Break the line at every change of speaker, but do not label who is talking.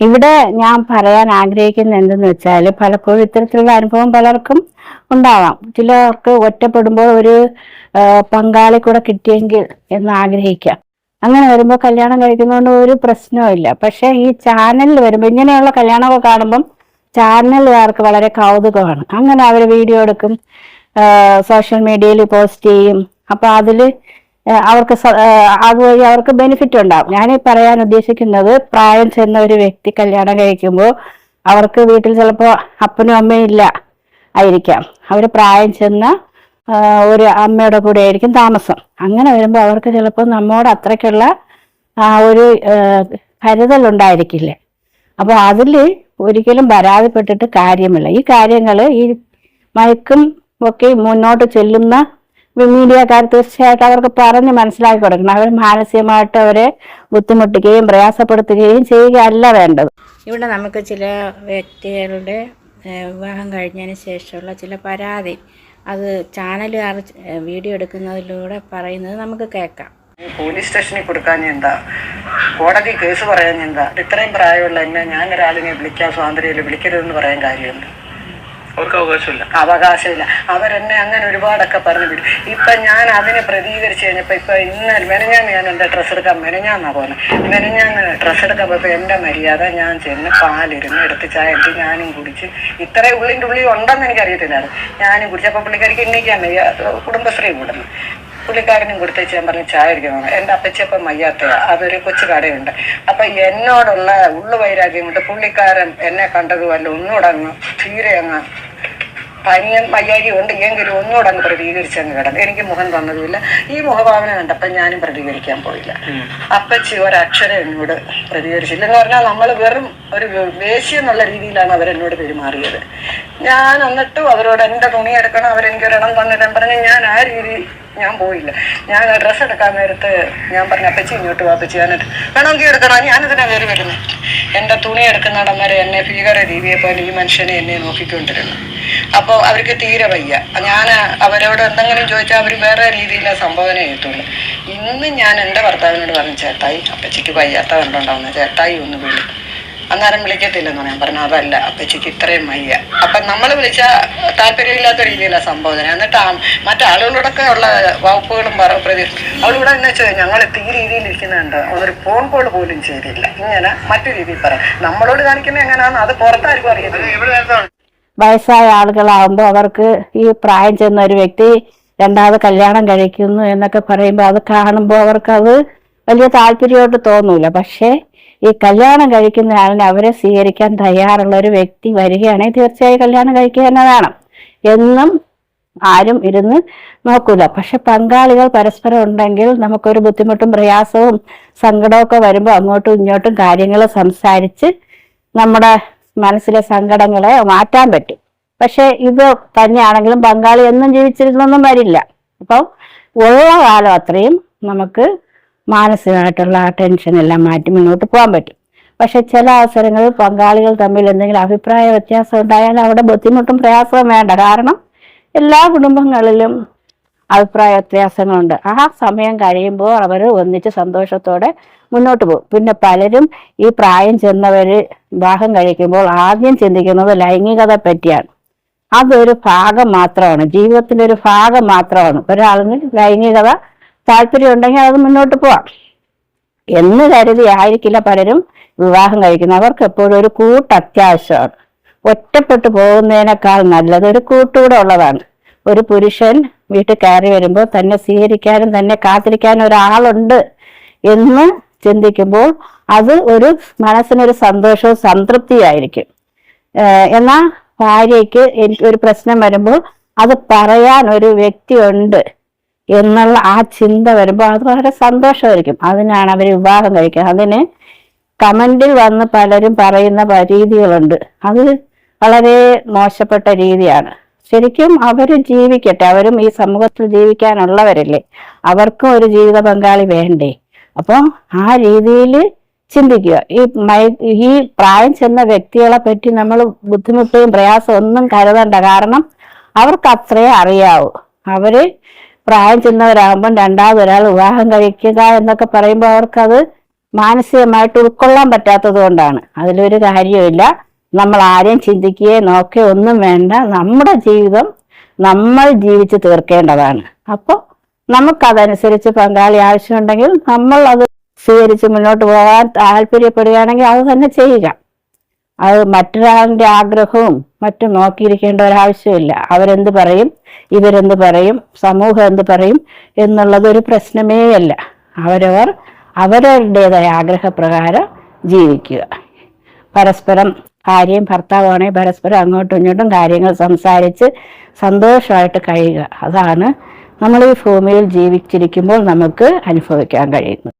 ഇവിടെ ഞാൻ പറയാൻ ആഗ്രഹിക്കുന്നത് എന്തെന്ന് വെച്ചാൽ പലപ്പോഴും ഇത്തരത്തിലുള്ള അനുഭവം പലർക്കും ഉണ്ടാവാം. ചിലർക്ക് ഒറ്റപ്പെടുമ്പോൾ ഒരു പങ്കാളി കൂടെ കിട്ടിയെങ്കിൽ എന്ന് ആഗ്രഹിക്കാം. അങ്ങനെ വരുമ്പോൾ കല്യാണം കഴിക്കുന്നതുകൊണ്ട് ഒരു പ്രശ്നവും പക്ഷെ ഈ ചാനലിൽ വരുമ്പോൾ ഇങ്ങനെയുള്ള കല്യാണമൊക്കെ കാണുമ്പം ചാനലുകാർക്ക് വളരെ കൗതുകമാണ്. അങ്ങനെ അവർ വീഡിയോ എടുക്കും സോഷ്യൽ മീഡിയയിൽ പോസ്റ്റ് ചെയ്യും. അപ്പോൾ ഏഹ് അവർക്ക് അതുവഴി അവർക്ക് ബെനിഫിറ്റ് ഉണ്ടാവും. ഞാൻ പറയാൻ ഉദ്ദേശിക്കുന്നത് പ്രായം ചെന്ന ഒരു വ്യക്തി കല്യാണം കഴിക്കുമ്പോൾ അവർക്ക് വീട്ടിൽ ചിലപ്പോൾ അപ്പനും അമ്മയും ഇല്ല ആയിരിക്കാം. അവർ പ്രായം ചെന്ന ഒരു അമ്മയുടെ കൂടെ ആയിരിക്കും താമസം. അങ്ങനെ വരുമ്പോൾ അവർക്ക് ചിലപ്പോൾ നമ്മോട് അത്രയ്ക്കുള്ള ആ ഒരു കരുതൽ ഉണ്ടായിരിക്കില്ല. അപ്പോൾ അതിൽ ഒരിക്കലും പരാതിപ്പെട്ടിട്ട് കാര്യമില്ല. ഈ കാര്യങ്ങൾ ഈ മയക്കും ഒക്കെ മുന്നോട്ട് ചെല്ലുന്ന മീഡിയക്കാർ തീർച്ചയായിട്ടും അവർക്ക് പറഞ്ഞ് മനസ്സിലാക്കി കൊടുക്കണം. അവർ മാനസികമായിട്ട് അവരെ ബുദ്ധിമുട്ടുകയും പ്രയാസപ്പെടുത്തുകയും ചെയ്യുകയല്ല വേണ്ടത്.
ഇവിടെ നമുക്ക് ചില വ്യക്തികളുടെ വിവാഹം കഴിഞ്ഞതിന് ശേഷമുള്ള ചില പരാതി. അത് ചാനലുകാർ വീഡിയോ എടുക്കുന്നതിലൂടെ പറയുന്നത് നമുക്ക് കേൾക്കാം.
പോലീസ് സ്റ്റേഷനിൽ കൊടുക്കാൻ എന്താ കോടതി കേസ് പറയാൻ എന്താ ഇത്രയും പ്രായമുള്ള എന്നെ ഞാൻ ഒരാളിനെ വിളിക്കാൻ സ്വാതന്ത്ര്യമില്ല വിളിക്കരുതെന്ന് പറയാൻ കാര്യമുണ്ട്.
അവർക്ക് അവകാശമില്ല.
അവകാശമില്ല. അവരെന്നെ അങ്ങനെ ഒരുപാടൊക്കെ പറഞ്ഞു വിടും. ഇപ്പൊ ഞാൻ അതിനെ പ്രതികരിച്ച് കഴിഞ്ഞപ്പോ ഇപ്പൊ ഇന്നലെ മെനഞ്ഞാന്ന് ഞാൻ എന്റെ ഡ്രസ്സ് എടുക്കാൻ മെനഞ്ഞാന്നാ പോകുന്നത് മെനഞ്ഞാന്ന് ഡ്രസ്സ് എടുക്കാൻ പോയപ്പോ എന്റെ മര്യാദ ഞാൻ ചെന്ന് പാലിരുന്ന് എടുത്ത് ചായ എടുത്ത് ഞാനും കുടിച്ച് ഇത്രയും ഉള്ളിന്റെ ഉള്ളി ഉണ്ടെന്ന് എനിക്കറിയത്തില്ലായിരുന്നു. ഞാനും കുടിച്ചപ്പോ പുള്ളിക്കാരിക്ക് എണ്ണീക്കാൻ വയ്യ കുടുംബശ്രീ കൂടുന്നു. പുള്ളിക്കാരനും കൊടുത്തേച്ച് ഞാൻ പറഞ്ഞു ചായ കുടിക്കണം എന്റെ അപ്പച്ചപ്പം വയ്യാത്തയാ അതൊരു കൊച്ചു കടയുണ്ട്. അപ്പൊ എന്നോടുള്ള ഉള്ളു വൈരാഗ്യം കൊണ്ട് പുള്ളിക്കാരൻ എന്നെ കണ്ടതുമല്ല ഒന്നുകൂടെ അങ്ങ് തീരെ അങ്ങ് പനിയും വയ്യാരി ഉണ്ട്. എങ്കിലും ഒന്നുകൂടെ അങ്ങ് പ്രതികരിച്ചങ്ങ് കിടന്നു. എനിക്ക് മുഖം തന്നതുമില്ല. ഈ മുഖഭാവന കണ്ടപ്പോൾ ഞാനും പ്രതികരിക്കാൻ പോയില്ല. അപ്പച്ചി ഒരക്ഷരം എന്നോട് പ്രതികരിച്ചില്ല എന്ന് പറഞ്ഞാൽ നമ്മൾ വെറും ഒരു വേശി എന്നുള്ള രീതിയിലാണ് അവരെന്നോട് പെരുമാറിയത്. ഞാൻ എന്നിട്ടും അവരോട് എന്റെ തുണി എടുക്കണം അവരെനിക്ക് ഒരെണ്ണം തന്നിടാൻ പറഞ്ഞ് ഞാൻ ആ രീതി ഞാൻ പോയില്ല. ഞാൻ ഡ്രസ്സ് എടുക്കാൻ നേരത്ത് ഞാൻ പറഞ്ഞു അപ്പച്ചി ഇങ്ങോട്ട് വാ അപ്പച്ചി ഞാനിട്ട് വേണമെങ്കിൽ എടുക്കണം. ഞാനിതിനെ കയറി വരുന്നത് എന്റെ തുണി എടുക്കുന്നിടം വരെ എന്നെ ഭീകര രീതിയെ പോലെ ഈ മനുഷ്യനെ എന്നെ നോക്കിക്കൊണ്ടിരുന്നു. അപ്പോൾ അവർക്ക് തീരെ വയ്യ. ഞാൻ അവരോട് എന്തെങ്കിലും ചോദിച്ചാൽ അവർ വേറെ രീതിയിലാണ് സംബോധന ചെയ്യത്തുള്ളൂ ഇന്ന് ഞാൻ എന്റെ ഭർത്താവിനോട് പറഞ്ഞു ചേട്ടായി അപ്പച്ചിക്ക് വയ്യാത്ത കണ്ടുണ്ടാവുന്ന ചേട്ടായി ഒന്ന് വിളി. അന്നേരം വിളിക്കത്തില്ലെന്ന് ഞാൻ പറഞ്ഞു അതല്ല അപ്പച്ചിക്ക് ഇത്രയും വയ്യ. അപ്പം നമ്മൾ വിളിച്ച താല്പര്യമില്ലാത്ത രീതിയിലാണ് സംബോധന എന്നിട്ട് മറ്റാളുകളോടൊക്കെ ഉള്ള വകുപ്പുകളും പറ പ്രതി അവളിവിടെ എന്ന് വെച്ചാൽ ഞങ്ങൾ ഈ രീതിയിൽ ഇരിക്കുന്നുണ്ട്. ഒരു ഫോൺ കോൾ പോലും ചെയ്തില്ല. ഇങ്ങനെ മറ്റു രീതിയിൽ പറയാം നമ്മളോട് കാണിക്കുന്നത് എങ്ങനെയാണെന്ന് അത് പുറത്താർക്കും അറിയത്തില്ല.
വയസ്സായ ആളുകളാവുമ്പോൾ അവർക്ക് ഈ പ്രായം ചെന്ന ഒരു വ്യക്തി രണ്ടാമത് കല്യാണം കഴിക്കുന്നു എന്നൊക്കെ പറയുമ്പോൾ അത് കാണുമ്പോൾ അവർക്ക് അത് വലിയ താല്പര്യമായിട്ട് തോന്നൂല. പക്ഷേ ഈ കല്യാണം കഴിക്കുന്ന ആളിനെ അവരെ സ്വീകരിക്കാൻ തയ്യാറുള്ള ഒരു വ്യക്തി വരികയാണെങ്കിൽ തീർച്ചയായും കല്യാണം കഴിക്കുക തന്നെ വേണം. എന്നും ആരും ഇരുന്ന് നോക്കൂല. പക്ഷെ പങ്കാളികൾ പരസ്പരം ഉണ്ടെങ്കിൽ നമുക്കൊരു ബുദ്ധിമുട്ടും പ്രയാസവും സങ്കടമൊക്കെ വരുമ്പോൾ അങ്ങോട്ടും ഇങ്ങോട്ടും കാര്യങ്ങൾ സംസാരിച്ച് നമ്മുടെ മനസ്സിലെ സങ്കടങ്ങളെ മാറ്റാൻ പറ്റും. പക്ഷെ ഇത് തന്നെയാണെങ്കിലും ബംഗാളി എന്നും ജീവിച്ചിരുന്നൊന്നും വരില്ല. അപ്പം ഉള്ള കാലം അത്രയും നമുക്ക് മാനസികമായിട്ടുള്ള ആ ടെൻഷൻ എല്ലാം മാറ്റി മുന്നോട്ട് പോകാൻ പറ്റും. പക്ഷെ ചില അവസരങ്ങളിൽ പങ്കാളികൾ തമ്മിൽ എന്തെങ്കിലും അഭിപ്രായ വ്യത്യാസം ഉണ്ടായാൽ അവിടെ ബുദ്ധിമുട്ടും പ്രയാസവും വേണ്ട. കാരണം എല്ലാ കുടുംബങ്ങളിലും അഭിപ്രായ വ്യത്യാസങ്ങളുണ്ട്. ആ സമയം കഴിയുമ്പോൾ അവർ ഒന്നിച്ച് സന്തോഷത്തോടെ മുന്നോട്ട് പോകും. പിന്നെ പലരും ഈ പ്രായം ചെന്നവര് വിവാഹം കഴിക്കുമ്പോൾ ആദ്യം ചിന്തിക്കുന്നത് ലൈംഗികത പറ്റിയാണ്. അതൊരു ഭാഗം മാത്രമാണ്. ജീവിതത്തിന്റെ ഒരു ഭാഗം മാത്രമാണ്. ഒരാളിന് ലൈംഗികത താല്പര്യം ഉണ്ടെങ്കിൽ അത് മുന്നോട്ട് പോവാം. എന്ന് കരുതി ആയിരിക്കില്ല പലരും വിവാഹം കഴിക്കുന്നത്. അവർക്ക് എപ്പോഴും ഒരു കൂട്ട് അത്യാവശ്യമാണ്. ഒറ്റപ്പെട്ടു പോകുന്നതിനേക്കാൾ നല്ലത് ഒരു കൂട്ടുകൂടെ ഉള്ളതാണ്. ഒരു പുരുഷൻ വീട്ടിൽ കയറി വരുമ്പോൾ തന്നെ സ്വീകരിക്കാനും തന്നെ കാത്തിരിക്കാനും ഒരാളുണ്ട് എന്ന് ചിന്തിക്കുമ്പോൾ അത് ഒരു മനസ്സിനൊരു സന്തോഷവും സംതൃപ്തിയായിരിക്കും. എന്നാൽ എന്നാ ഭാര്യയ്ക്ക് എനിക്ക് ഒരു പ്രശ്നം വരുമ്പോൾ അത് പറയാൻ ഒരു വ്യക്തിയുണ്ട് എന്നുള്ള ആ ചിന്ത വരുമ്പോൾ അത് വളരെ സന്തോഷമായിരിക്കും. അതിനാണ് അവർ വിവാഹം കഴിക്കുക. അതിന് കമന്റിൽ വന്ന് പലരും പറയുന്ന രീതികളുണ്ട്. അത് വളരെ മോശപ്പെട്ട രീതിയാണ്. ശരിക്കും അവർ ജീവിക്കട്ടെ. അവരും ഈ സമൂഹത്തിൽ ജീവിക്കാനുള്ളവരല്ലേ. അവർക്കും ഒരു ജീവിത പങ്കാളി വേണ്ടേ? അപ്പോൾ ആ രീതിയിൽ ചിന്തിക്കുക. ഈ ഈ പ്രായം ചെന്ന വ്യക്തികളെ പറ്റി നമ്മൾ ബുദ്ധിമുട്ടും പ്രയാസം ഒന്നും കരുതണ്ട. കാരണം അവർക്ക് അത്രേ അറിയാവൂ. അവർ പ്രായം ചെന്നവരാകുമ്പോൾ രണ്ടാമത് ഒരാൾ വിവാഹം കഴിക്കുക എന്നൊക്കെ പറയുമ്പോൾ അവർക്കത് മാനസികമായിട്ട് ഉൾക്കൊള്ളാൻ പറ്റാത്തത് കൊണ്ടാണ്. അതിലൊരു കാര്യമില്ല നമ്മൾ ആരെയും ചിന്തിക്കുകയോ നോക്കുകയോ ഒന്നും വേണ്ട. നമ്മുടെ ജീവിതം നമ്മൾ ജീവിച്ച് തീർക്കേണ്ടതാണ്. അപ്പോൾ നമുക്കതനുസരിച്ച് പങ്കാളി ആവശ്യമുണ്ടെങ്കിൽ നമ്മൾ അത് സ്വീകരിച്ച് മുന്നോട്ട് പോകാൻ താല്പര്യപ്പെടുകയാണെങ്കിൽ അത് തന്നെ ചെയ്യുക. അത് മറ്റൊരാളിന്റെ ആഗ്രഹവും മറ്റും നോക്കിയിരിക്കേണ്ട ഒരാവശ്യമില്ല അവരെന്ത് പറയും? ഇവരെന്ത് പറയും? സമൂഹം എന്ത് പറയും? എന്നുള്ളത് ഒരു പ്രശ്നമേ അല്ല. അവരവർ അവരവരുടേതായ ആഗ്രഹപ്രകാരം ജീവിക്കുക. പരസ്പരം ഭാര്യയും ഭർത്താവാണെങ്കിൽ പരസ്പരം അങ്ങോട്ടും ഇങ്ങോട്ടും കാര്യങ്ങൾ സംസാരിച്ച് സന്തോഷമായിട്ട് കഴിയുക. അതാണ് നമ്മൾ ഈ ഭൂമിയിൽ ജീവിച്ചിരിക്കുമ്പോൾ നമുക്ക് അനുഭവിക്കാൻ കഴിയുന്നത്